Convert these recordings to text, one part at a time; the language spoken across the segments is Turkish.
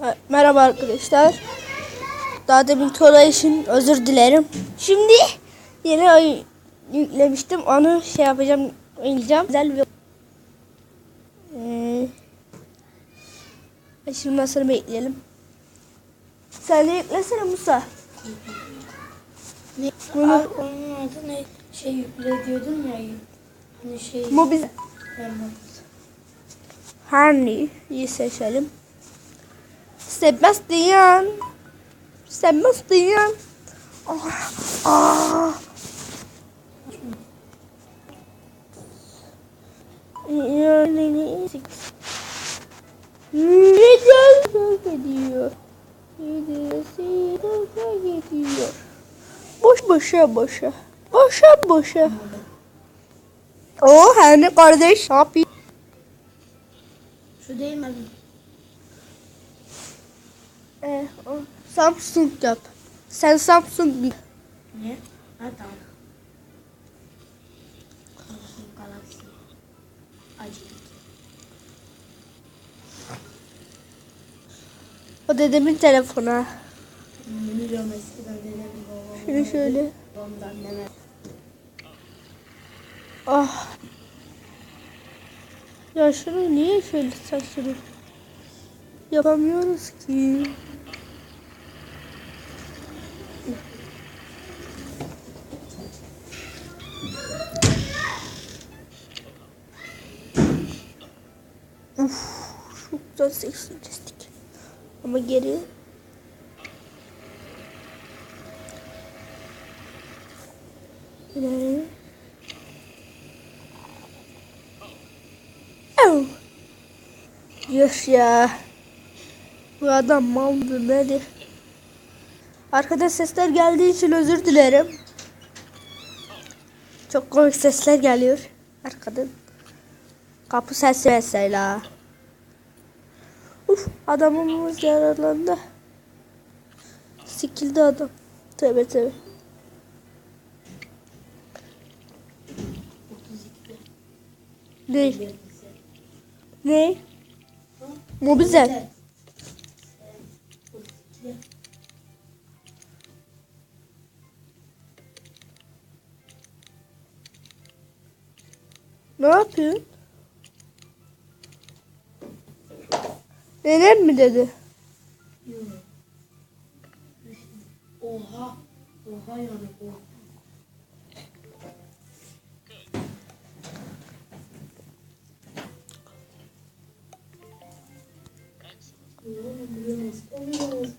Ha, Merhaba arkadaşlar. Daha demin Tora için özür dilerim. Şimdi yeni oyun yüklemiştim. Onu şey yapacağım, oynayacağım. Güzel bir ee, açılmasını bekleyelim. Sen de yüklesene Musa. Ne? Bunu- Abi onun adı ne? Şey yükle diyordun ya. Hani şey. Biz Vermem. Harney'i seçelim. Sebastian. Sebastian. Ah. Yani neden böyle gidiyor? Neden böyle gidiyor? Boş boşa boşa. Boşa boşa. O hani kardeş ne yapıyor? Şu değil mi? Ee, o Samsung yap. Sen Samsung bil. Ne? Tamam. Samsung Galaxy. Acil. O dedemin telefonu. Biliyorum eskiden dedim babam. Şöyle şöyle. Ondan deme. Ah. Ya şunu niye şöyle saçını yapamıyoruz ki? Uf, çok seksi kestik. Ama geri ileri. Ev. Yuh ya. Bu adam maldı nedir? Arkada sesler geldiği için özür dilerim. Çok komik sesler geliyor arkadan. Kapı sesi mesela. Uf adamımız yaralandı. Sikildi adam. Tövbe tövbe. Ne? Ne? Mobizel. Ne yapıyorsun? Nenem mi dedi? Oha. Oha yani oluyoruz.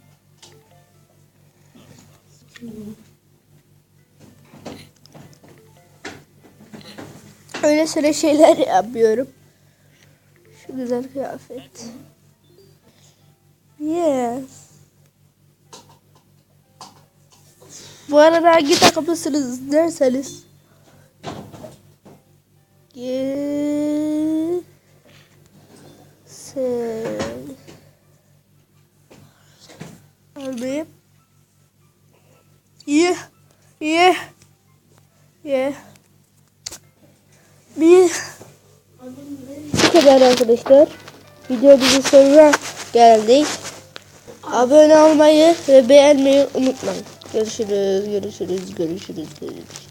Öyle sıra şeyler yapıyorum. Şu güzel kıyafet. Yes. Bu arada hangi takımlısınız derseniz. Gel. Sen. Alayım. Yeah. Yeah. Yeah. Bir bu kadar arkadaşlar. Videomuzun sonuna geldik. Abone olmayı ve beğenmeyi unutmayın. Görüşürüz, görüşürüz, görüşürüz, görüşürüz.